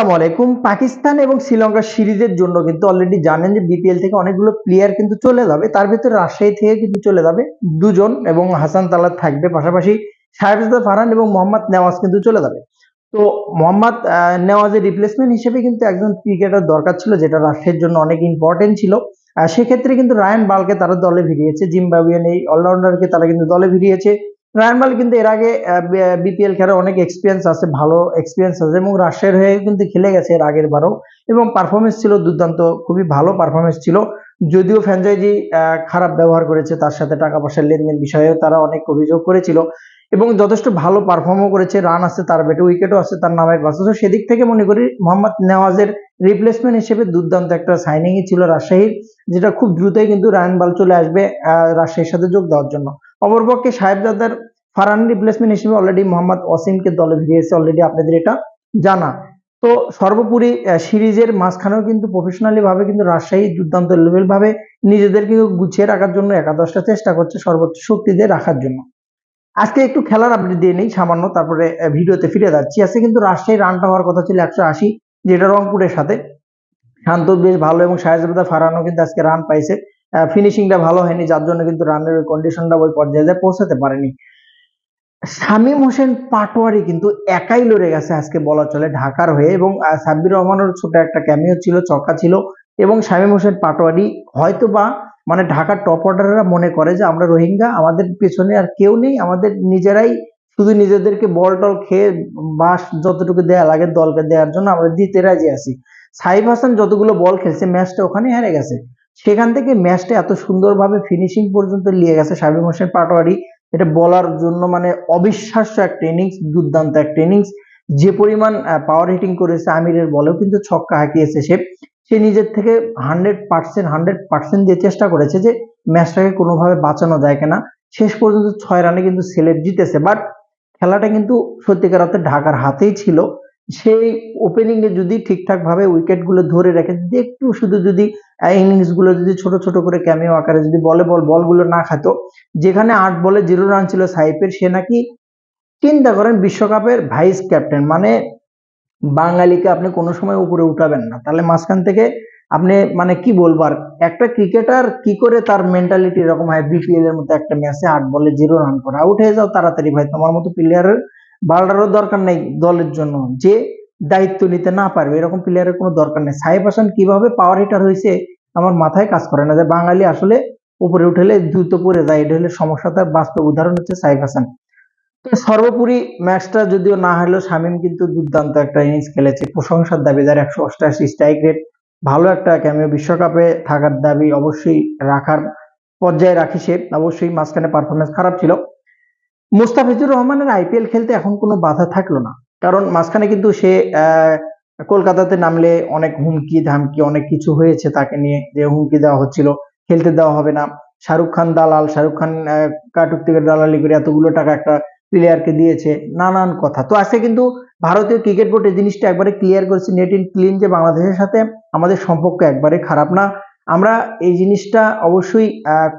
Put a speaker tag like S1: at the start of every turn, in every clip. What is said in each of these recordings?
S1: আসসালামু আলাইকুম। পাকিস্তান এবং শ্রীলঙ্কা সিরিজের জন্য কিন্তু অলরেডি জানেন যে বিপিএল থেকে অনেকগুলো প্লেয়ার কিন্তু চলে যাবে। তার ভিতরে রাজশাহী থেকে কিন্তু চলে যাবে দুজন এবং হাসান তালাত থাকবে। পাশাপাশি শাহরিজা ফারহান এবং মোহাম্মদ নেওয়াজ কিন্তু চলে যাবে। তো মোহাম্মদ নেওয়াজের রিপ্লেসমেন্ট হিসেবে কিন্তু একজন ক্রিকেটার দরকার ছিল, যেটা রাজশাহীর জন্য অনেক ইম্পর্টেন্ট ছিল। সেক্ষেত্রে কিন্তু রায়ান বালকে তারা দলে ভিড়িয়েছে। জিম্বাবুয়ান এই অলরাউন্ডারকে তারা কিন্তু দলে ভিড়িয়েছে। রায়ান বাল কিন্তু এর আগে বিপিএল খেলার অনেক এক্সপিরিয়েন্স আছে, ভালো এক্সপিরিয়েন্স আছে, এবং রাশিয়ার হয়ে কিন্তু খেলে গেছে এর আগের বারও এবং পারফরমেন্স ছিল দুর্দান্ত, খুবই ভালো পারফরমেন্স ছিল। যদিও ফ্র্যাঞ্চাইজি খারাপ ব্যবহার করেছে, তার সাথে টাকা পয়সার লেনদেন বিষয়ে তারা অনেক অভিযোগ করেছিল, এবং যথেষ্ট ভালো পারফর্মও করেছে রান আছে, তার ব্যাটে উইকেটও আছে, তার নামের তো সেদিক থেকে মনে করি মোহাম্মদ নেওয়াজের রিপ্লেসমেন্ট হিসেবে দুর্দান্ত একটা সাইনিংই ছিল রাজশাহীর যেটা খুব দ্রুতই কিন্তু রায়ান বাল চলে আসবে রাজশাহীর সাথে যোগ দেওয়ার জন্য। অপরপক্ষে সাহেবজাদার ফারান রিপ্লেসমেন্ট হিসেবে অলরেডি মোহাম্মদ ওয়াসিমকে দলে ভিড়িয়েছে অলরেডি আপনাদের এটা জানা। তো সর্বোপরি সিরিজের মাঝখানেও কিন্তু প্রফেশনালি ভাবে কিন্তু রাজশাহী দুর্দান্ত লেভেল ভাবে নিজেদেরকে গুছিয়ে রাখার জন্য একাদশটা চেষ্টা করছে সর্বোচ্চ শক্তি দিয়ে রাখার জন্য। আজকে একটু খেলার আপডেট দিয়ে নেই, সামান্য, তারপরে ভিডিওতে ফিরে যাচ্ছি। আজকে কিন্তু রাজশাহী রানটা হওয়ার কথা ছিল একশো আশি। যেটা রংপুরের সাথে। শান্ত বেশ ভালো এবং শাহজাদা ফারহানও কিন্তু আজকে রান পাইছে। ফিনিশিংটা ভালো হয়নি, যার জন্য কিন্তু রানের ওই কন্ডিশনটা ওই পর্যায়ে যায়, পৌঁছাতে পারেনি। শামীম হোসেন পাটোয়ারি কিন্তু একাই লড়ে গেছে আজকে বলা চলে ঢাকার হয়ে এবং সাব্বির রহমানের ছোট একটা ক্যামিও ছিল চকা ছিল এবং শামীম হোসেন পাটোয়ারি হয়তো বা মানে ঢাকার টপ অর্ডাররা মনে করে যে আমরা রোহিঙ্গা, আমাদের পেছনে আর কেউ নেই, আমাদের নিজেরাই শুধু নিজেদেরকে বল টল খেয়ে বাস যতটুকু দেয়া লাগে দলকে দেওয়ার জন্য আমরা দিতে রাজি আছি। সাইফ হাসান যতগুলো বল খেলছে, ম্যাচটা ওখানে হেরে গেছে। সেখান থেকে ম্যাচটা এত সুন্দরভাবে ফিনিশিং পর্যন্ত নিয়ে গেছে শামীম হোসেন পাটোয়ারি। এটা বলার জন্য মানে অবিশ্বাস্য একটা ইনিংস দুর্দান্ত একটা ইনিংস যে পরিমাণ পাওয়ার হিটিং করেছে আমিরের বলেও কিন্তু ছক্কা হাঁকিয়েছে সে। সে নিজের থেকে হান্ড্রেড পার্সেন্ট হান্ড্রেড পার্সেন্ট দিয়ে চেষ্টা করেছে যে ম্যাচটাকে কোনোভাবে বাঁচানো যায় কিনা। শেষ পর্যন্ত ছয় রানে কিন্তু সিলেট জিতেছে। বাট খেলাটা কিন্তু সত্যিকার অর্থে ঢাকার হাতেই ছিল। সেই ওপেনিং এ যদি ঠিকঠাক ভাবে উইকেটগুলো ধরে রেখে যদি একটু শুধু যদি ইনিংসগুলো যদি ছোট ছোট করে ক্যামিও আকারে যদি বলে বল, বলগুলো না খাতো, যেখানে আট বলে জিরো রান ছিল সাইফের, সে নাকি চিন্তা করেন বিশ্বকাপের ভাইস ক্যাপ্টেন মানে বাঙালিকে আপনি কোনো সময় উপরে উঠাবেন না। তাহলে মাঝখান থেকে আপনি মানে কি বলব আর, একটা ক্রিকেটার কি করে তার মেন্টালিটি এরকম হয় বিপিএল এর মতো একটা ম্যাচে আট বলে জিরো রান করে। আউট হয়ে যাও তাড়াতাড়ি ভাই, তোমার মতো প্লেয়ারের বাল্ডারও দরকার নেই দলের জন্য। যে দায়িত্ব নিতে না পারবে, এরকম প্লেয়ারের কোনো দরকার নেই। সাহেব হাসান কীভাবে পাওয়ার হিটার হয়েছে আমার মাথায় কাজ করে না যে বাঙালি আসলে উপরে উঠলে দ্রুত পড়ে যায়, এটা হলে সমস্যা তার বাস্তব উদাহরণ হচ্ছে সাহেব হাসান। সর্বোপরি ম্যাচটা যদিও না হলেও শামীম কিন্তু দুর্দান্ত একটা ইনিংস খেলেছে। প্রশংসার দাবিদার একশো অষ্টাশি স্ট্রাইক রেট ভালো একটা ক্যামিও বিশ্বকাপে থাকার দাবি অবশ্যই রাখার পর্যায়ে রাখি সে। অবশ্যই মাঝখানে পারফরমেন্স খারাপ ছিল। মুস্তাফিজুর রহমানের আইপিএল খেলতে এখন কোনো বাধা থাকল না। কারণ মাঝখানে কিন্তু সে কলকাতাতে নামলে অনেক হুমকি, ধামকি, অনেক কিছু হয়েছে তাকে নিয়ে যে হুমকি দেওয়া হচ্ছিল। খেলতে দেওয়া হবে না। শাহরুখ খান দালাল, শাহরুখ খান কাটুক থেকে দালালি করে এতগুলো টাকা একটা প্লেয়ারকে দিয়েছে, নানান কথা। তো আজকে কিন্তু ভারতীয় ক্রিকেট বোর্ড এই জিনিসটা একবারে ক্লিয়ার করেছে নেট ইন ক্লিন যে বাংলাদেশের সাথে আমাদের সম্পর্ক একবারে খারাপ না। আমরা এই জিনিসটা অবশ্যই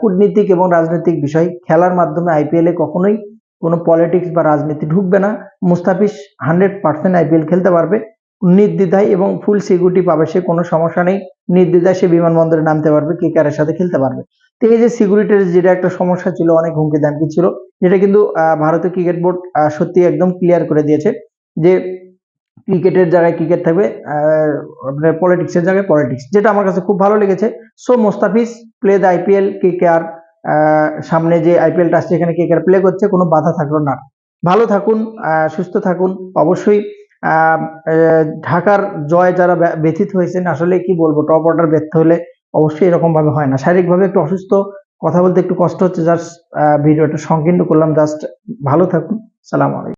S1: কূটনীতিক এবং রাজনৈতিক বিষয় খেলার মাধ্যমে আইপিএল এ কখনোই কোনো পলিটিক্স বা রাজনীতি ঢুকবে না। মুস্তাফিজ হান্ড্রেড পার্সেন্ট আইপিএল খেলতে পারবে, নির্দ্বিধায় এবং ফুল সিকিউরিটি পাবে সে, কোনো সমস্যা নেই। নির্দ্বিধায় সে বিমানবন্দরে নামতে পারবে কেকারের সাথে খেলতে পারবে। তো এই যে সিকিউরিটির যেটা একটা সমস্যা ছিল, অনেক হুমকি দামকি ছিল, যেটা কিন্তু ভারতীয় ক্রিকেট বোর্ড সত্যি একদম ক্লিয়ার করে দিয়েছে যে ক্রিকেটের জায়গায় ক্রিকেট থাকবে আপনার পলিটিক্সের জায়গায় পলিটিক্স যেটা আমার কাছে খুব ভালো লেগেছে। So Mustafiz play the IPL K K R সামনে যে আইপিএলটা আসছে, এখানে কে কে আর প্লে করছে, কোনো বাধা থাকল না। ভালো থাকুন সুস্থ থাকুন, অবশ্যই ঢাকার জয় যারা ব্যথিত হয়েছেন, আসলে কি বলব টপ অর্ডার ব্যর্থ হলে অবশ্যই এরকম ভাবে হয় না। শারীরিকভাবে একটু অসুস্থ, কথা বলতে একটু কষ্ট হচ্ছে জাস্ট ভিডিওটা সংকীর্ণ করলাম জাস্ট ভালো থাকুন, সালাম আলাইকুম।